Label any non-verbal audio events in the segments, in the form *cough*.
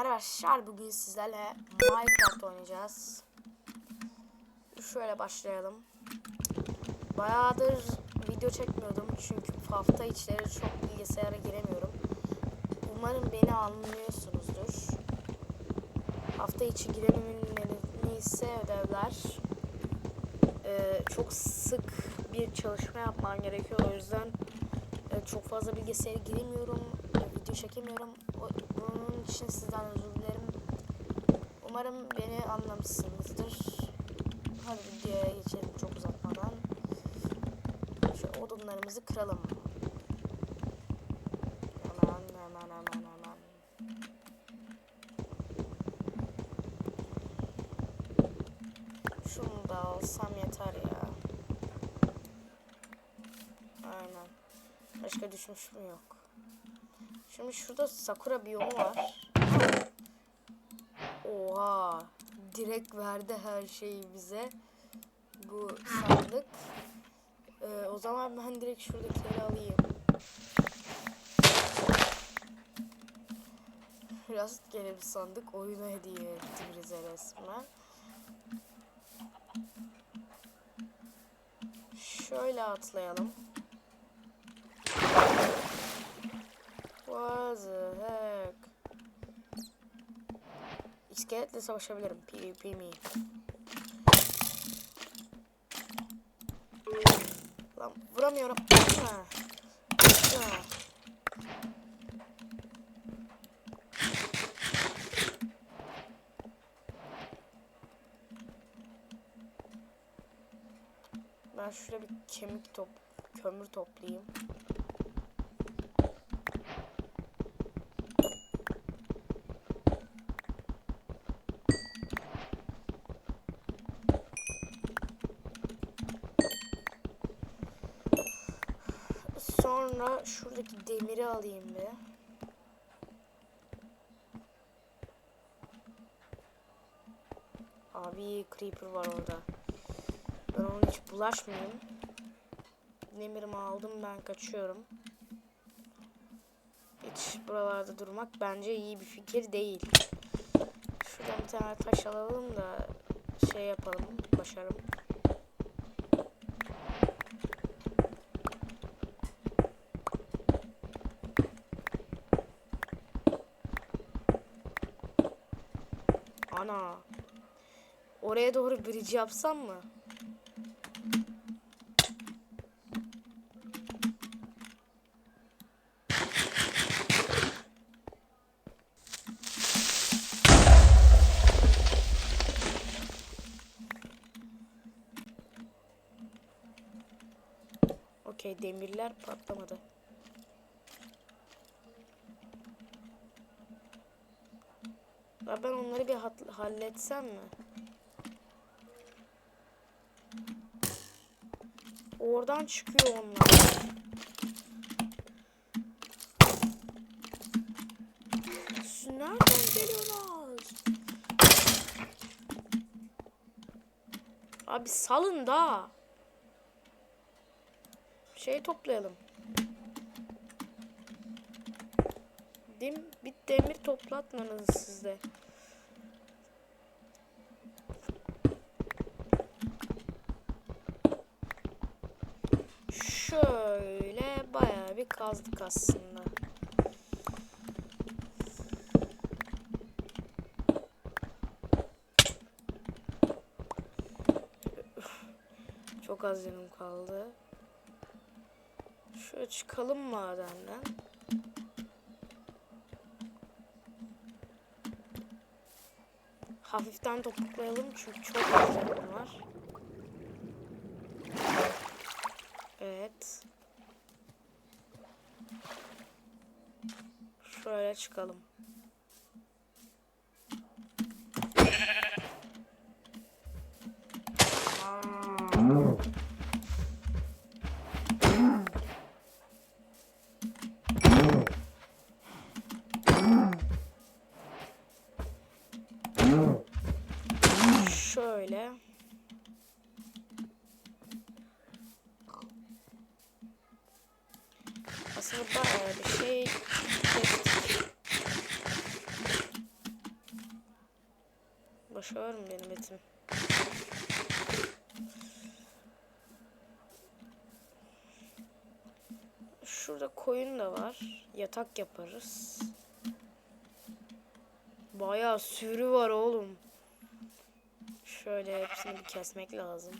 merhaba arkadaşlar. Bugün sizlerle Minecraft oynayacağız. Şöyle başlayalım. Bayağıdır video çekmiyordum çünkü hafta içleri çok bilgisayara giremiyorum. Umarım beni anlıyorsunuzdur. Hafta içi girememenin ise ödevler. Ee, çok sık bir çalışma yapmam gerekiyor. O yüzden e, çok fazla bilgisayara giremiyorum. Video çekemiyorum. Bunun için sizden özür dilerim. Umarım beni anlamışsınızdır. Hadi videoya geçelim çok uzatmadan. Şu odunlarımızı kıralım. Hemen hemen hemen hemen. Şunu da alsam yeter ya. Aynen. Başka düşmüş mü yok. Şimdi şurada sakura biyomu var. Oha. Direkt verdi her şeyi bize. Bu sandık. Ee, o zaman ben direkt şuradakileri alayım. Rastgele bir sandık oyuna hediye etti bize resmen. Şöyle atlayalım. Heck? İskeletle savaşabilirim. PvP mi? Lan vuramıyorum. Ha. Ha. Ben şuraya bir kemik top, kömür toplayayım. Sonra şuradaki demiri alayım bir. Abi creeper var orada. Ben ona hiç bulaşmayayım. Demirimi aldım ben kaçıyorum. Hiç buralarda durmak bence iyi bir fikir değil. Şuradan bir tane taş alalım da şey yapalım, başarım. Ana. Oraya doğru bridge yapsam mı? Okey demirler patlamadı. Ben onları bir halletsem mi? Oradan çıkıyor onlar. Nereden geliyorlar? Abi salın da. Şey toplayalım. Dim, bir demir toplatmanız sizde. Şöyle bayağı bir kazdık aslında. Çok az yanım kaldı. Şöyle çıkalım madenden. Hafiften topuklayalım çünkü çok az yanım var. Evet. Şöyle çıkalım. Şöyle. Aslında bayağı bir şey Mı benim etim? Şurada koyun da var. Yatak yaparız. Bayağı sürü var oğlum. Şöyle hepsini bir kesmek lazım.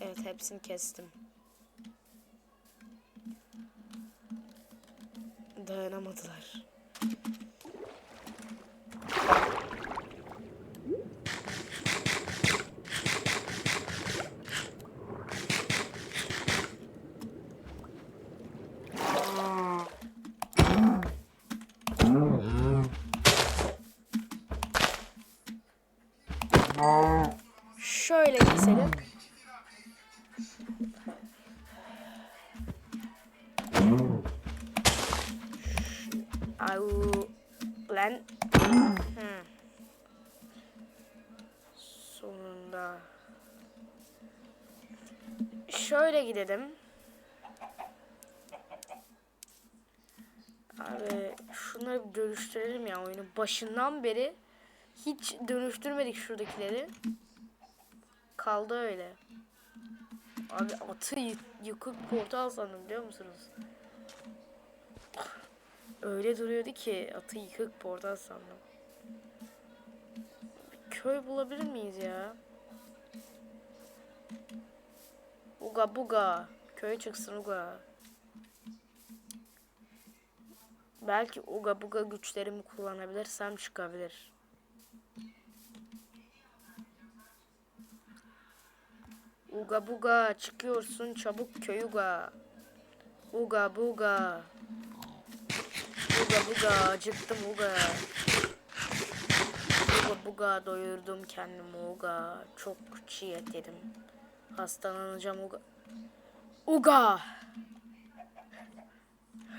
Evet hepsini kestim. Dayanamadılar. Şöyle keselim. Au lan. Hmm. Sonunda. Şöyle gidelim. Abi şunları dönüştürelim ya oyunu. Başından beri hiç dönüştürmedik şuradakileri. Kaldı öyle. Abi atı yı- yıkık portal sandım biliyor musunuz? Öyle duruyordu ki atı yıkık portal sandım. Bir köy bulabilir miyiz ya? Uga buga. Köy çıksın uga. Belki uga buga güçlerimi kullanabilirsem çıkabilir. Uga buga çıkıyorsun çabuk köy uga. Uga buga. Buga buga acıktım uga. Buga buga doyurdum kendimi uga. Çok çiğ et yedim. Hastalanacağım uga. Uga.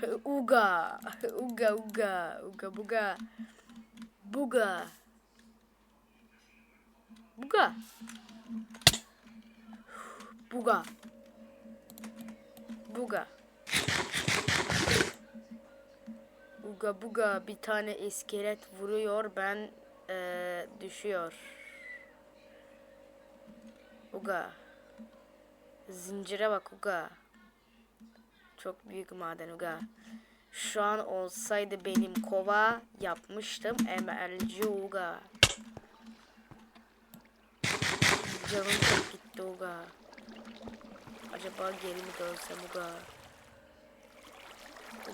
*laughs* Uga. *laughs* Uga uga. Uga buga. Buga. Buga. Buga. Buga. Buga buga bir tane iskelet vuruyor ben eee, düşüyor. Uga. Zincire bak Uga. Çok büyük maden Uga. Şu an olsaydı benim kova yapmıştım emelci Uga. Canım çok gitti Uga. Acaba geri mi dönsem Uga?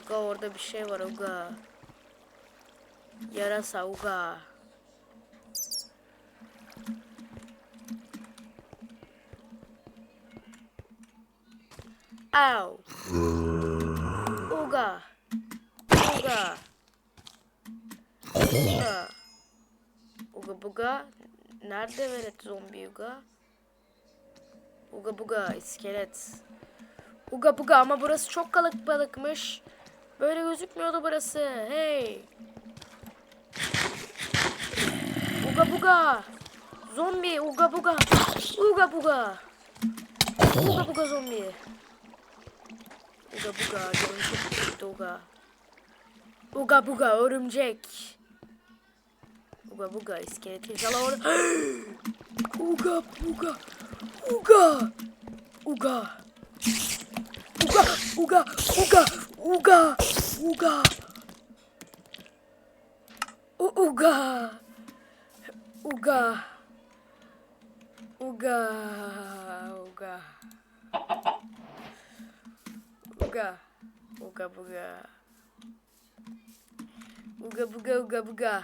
Uga orada bir şey var Uga. Yarasa Uga. Ow. Uga. Uga. Uga. Uga buga. Nerede velet zombi Uga? Uga buga iskelet. Uga buga ama burası çok kalık balıkmış. Böyle gözükmüyordu burası. Hey. Uga buga. Zombi uga buga. Uga buga. Uga buga zombi. Uga buga uga. Uga buga örümcek. Uga buga iskelet inşallah orada. *gasps* uga buga. Uga. Uga. Uga, uga, uga, uga, uga. U uga. Uga. Uga, uga. Uga. Uga buga. Uga buga uga buga.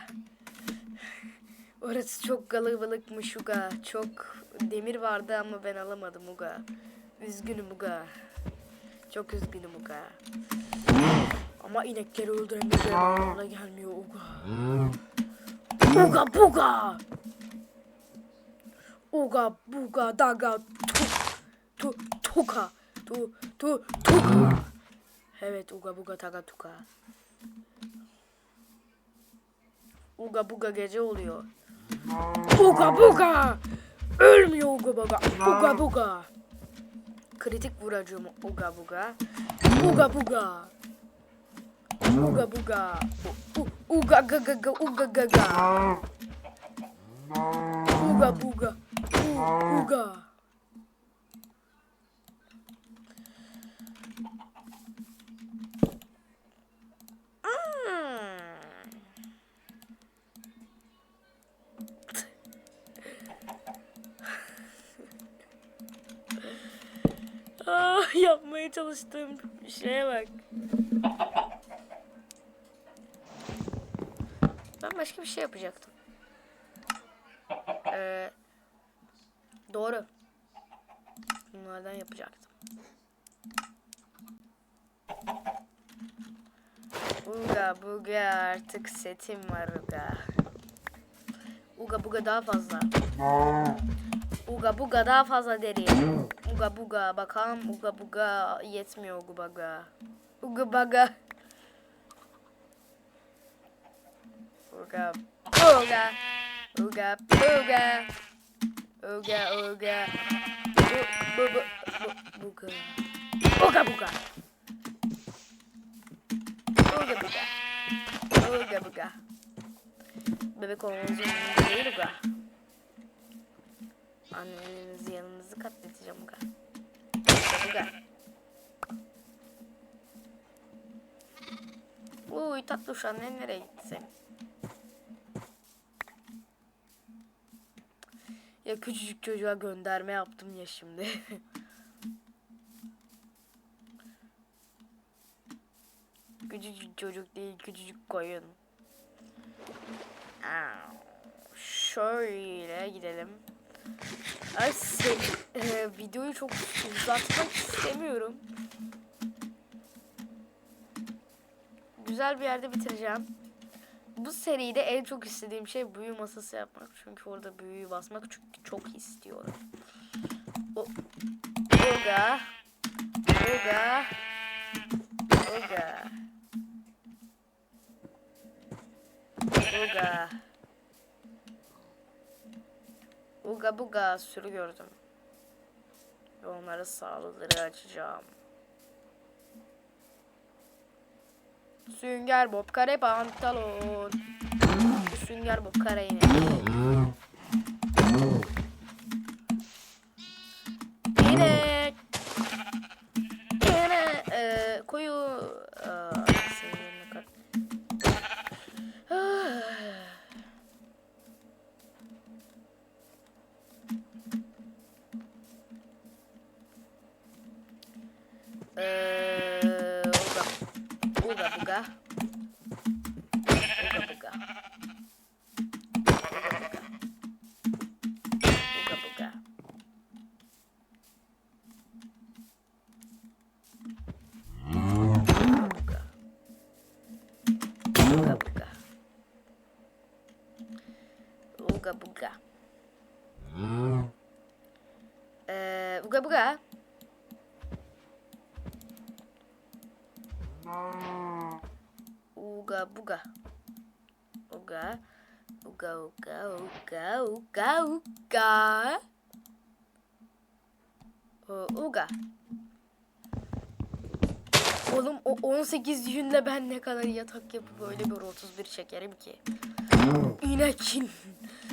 Orası çok kalabalıkmış Uga. Çok demir vardı ama ben alamadım Uga. Üzgünüm Uga. Çok üzgünüm Uga. Ama inekleri öldüremeyeceğim anlamına gelmiyor Uga. Uga buga. Uga buga daga tu tu tuka tu tu tuka. Evet uga buga taga tuka. Uga buga gece oluyor. Uga buga. Ölmüyor uga buga. Uga buga. Kritik vuracağım uga buga. Uga buga. Uga buga. Uga ga ga ga uga ga ga. Uga buga. Uga. Hmm. Ah, yapmaya çalıştığım şeye bak. Ben başka bir şey yapacaktım. Ee, doğru. Bunlardan yapacaktım. Uga buga artık setim var uga. Uga buga daha fazla. Uga buga daha fazla derin. Uga buga bakalım uga buga yetmiyor uga buga. Uga buga. Uga buga. Uga buga. Uga uga. Bu bu bu bu buga. Uga buga. Uga buga. Uga buga. Bebek olmanızın değil uga. Annenizi yanınızı katleteceğim uga. Uga. Uy tatlı şu annen nereye gitti sen? Ya küçücük çocuğa gönderme yaptım ya şimdi. *laughs* küçücük çocuk değil küçücük koyun. Aa, Şöyle gidelim. Ay se- e, videoyu çok uzatmak istemiyorum. Güzel bir yerde bitireceğim. Bu seride en çok istediğim şey büyü masası yapmak. Çünkü orada büyüyü basmak çünkü çok istiyorum. O Oga. Oga. Oga. Oga. Uga buga sürü gördüm. Ve onlara sağlıkları açacağım. Sünger Bob kare pantolon. Sünger Bob kare inek. Uga buga. Uga buga. Uga buga. Uga buga. Uga buga. Uga buga. Uga buga. Eee, uga buga. Uga buga. Uga. Uga uga uga uga uga. O- Uga. Oğlum o 18 günde ben ne kadar yatak yapıp böyle bir 31 çekerim ki. İnekin.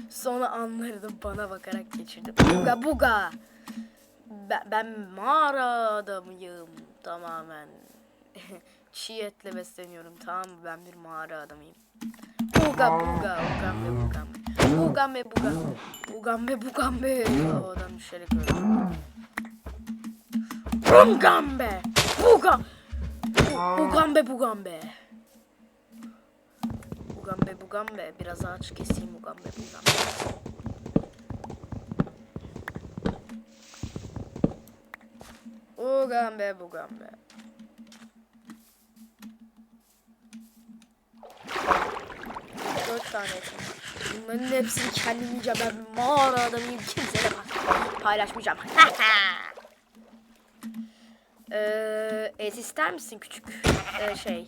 Sonra anlarını bana bakarak geçirdim. Uga buga. Ben, ben mağara adamıyım tamamen. *laughs* Çiğ etle besleniyorum tamam mı? Ben bir mağara adamıyım. Uga buga, ugambe bugambe. Ugambe buga. Ugambe bugambe. Havadan düşerek öldüm. Ugambe. Buga. Ugambe bugambe. Ugambe bugambe. Biraz ağaç keseyim ugambe bugambe. Ugambe bugambe. Tane etim var. Bunların hepsini kendim yiyeceğim. Ben bir mağara adamıyım. Kimseyle pa- paylaşmayacağım. Eee et ister misin küçük Ee, şey?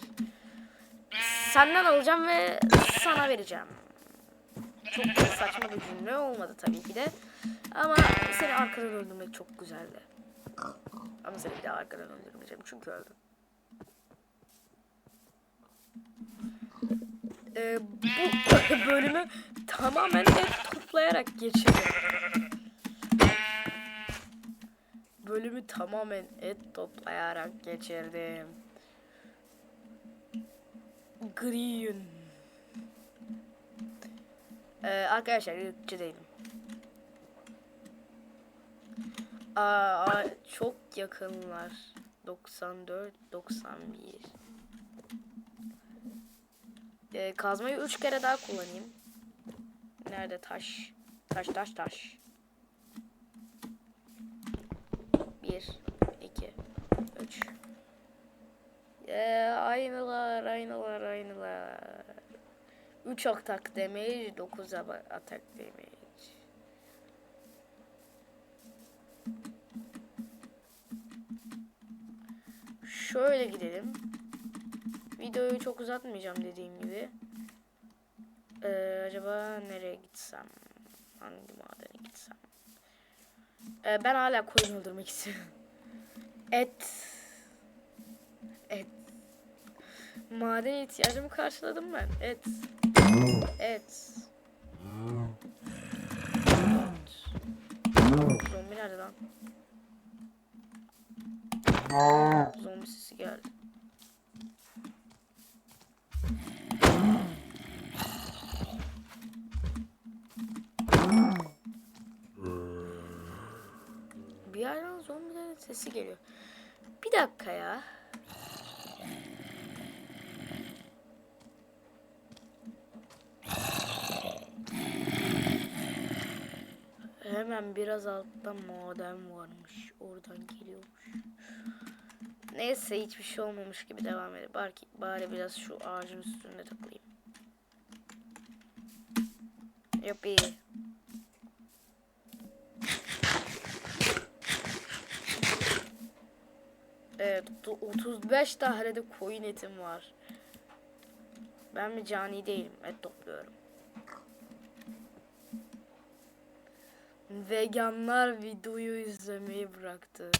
Senden alacağım ve sana vereceğim. Çok saçma bir cümle olmadı tabii ki de. Ama seni arkadan öldürmek çok güzeldi. Ama seni bir daha arkadan öldürmeyeceğim çünkü öldüm. Ee, bu *laughs* bölümü tamamen et toplayarak geçirdim. Bölümü tamamen et toplayarak geçirdim. Green. Ee, arkadaşlar ırkçı değilim. Aa, çok yakınlar. 94, 91. Ee, kazmayı 3 kere daha kullanayım. Nerede taş? Taş taş taş. 1, 2, 3. Ee, aynılar, aynılar, aynılar. 3 atak damage, 9 atak damage. Şöyle gidelim. Videoyu çok uzatmayacağım dediğim gibi. Ee, acaba nereye gitsem? Hangi madene gitsem? Ee, ben hala koyun öldürmek istiyorum. Et. Et. Maden ihtiyacımı karşıladım ben. Et. Et. Zombi nerede lan? Zombi sesi geldi. Yerden zombilerin sesi geliyor. Bir dakika ya. Hemen biraz altta maden varmış. Oradan geliyormuş. Neyse hiçbir şey olmamış gibi devam edelim. Bari, bari biraz şu ağacın üstünde takılayım. Yapı. Evet, otu- 35 tane de etim var. Ben bir cani değilim. Et topluyorum. Veganlar videoyu izlemeyi bıraktı.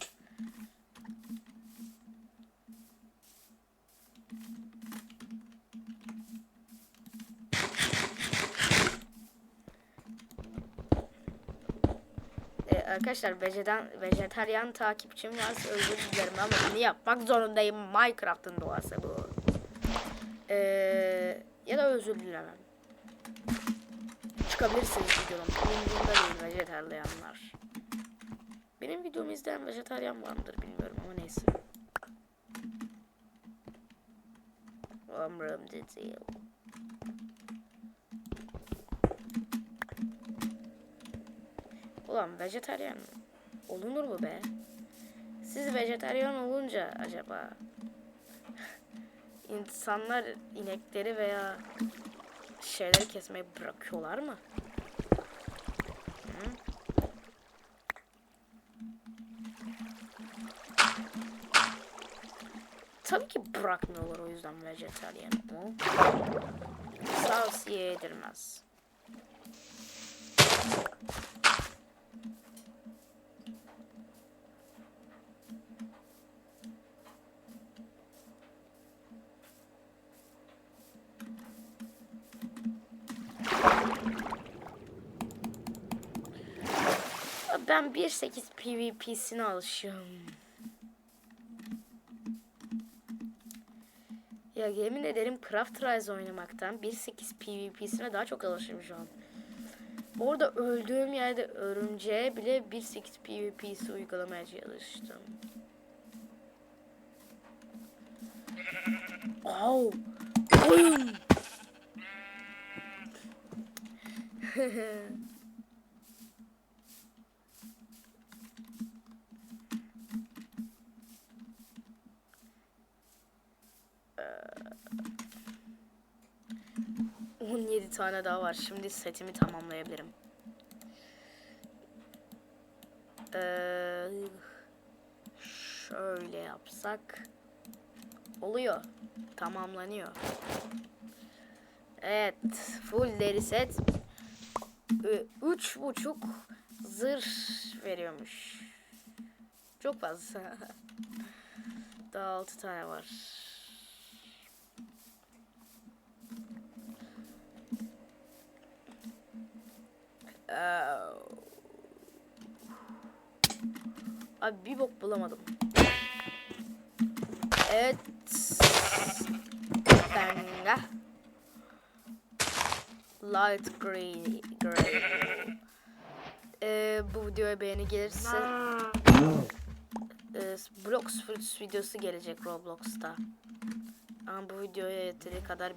Arkadaşlar vejeden, vejetaryen takipçim varsa özür dilerim ama bunu yapmak zorundayım. Minecraft'ın doğası bu. Ee, ya da özür dilemem. Çıkabilirsiniz videodan. Umurumda değil vejetaryenler. Benim videomu izleyen vejetaryen var mıdır bilmiyorum ama neyse. Umurumda değil. Ulan vejetaryen olunur mu be? Siz vejetaryen olunca acaba *laughs* insanlar inekleri veya şeyleri kesmeyi bırakıyorlar mı? Tabii ki bırakmıyorlar o yüzden vejetaryen. Tavsiye edilmez. Ben 1.8 PvP'sine alışıyorum. Ya yemin ederim Craft Rise oynamaktan 1.8 PvP'sine daha çok alışım şu an. Orada öldüğüm yerde örümceğe bile 1.8 PvP'si uygulamaya çalıştım. Au! Oyun! *laughs* 17 tane daha var. Şimdi setimi tamamlayabilirim. Ee, şöyle yapsak oluyor. Tamamlanıyor. Evet, full deri set. Ee, Üç buçuk zırh veriyormuş. Çok fazla. *laughs* Daha altı tane var. Abi bir bok bulamadım. Evet. Ben de. Light green. Grey. Ee, bu videoya beğeni gelirse e, Blox Fruits videosu gelecek Roblox'ta. Ama bu videoya yeteri kadar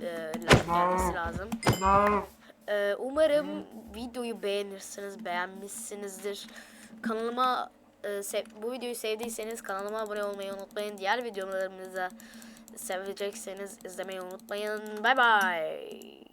e, like gelmesi lazım. Ee, umarım videoyu beğenirsiniz, beğenmişsinizdir. Kanalıma e, bu videoyu sevdiyseniz kanalıma abone olmayı unutmayın. Diğer videolarımızı sevecekseniz izlemeyi unutmayın. Bay bay.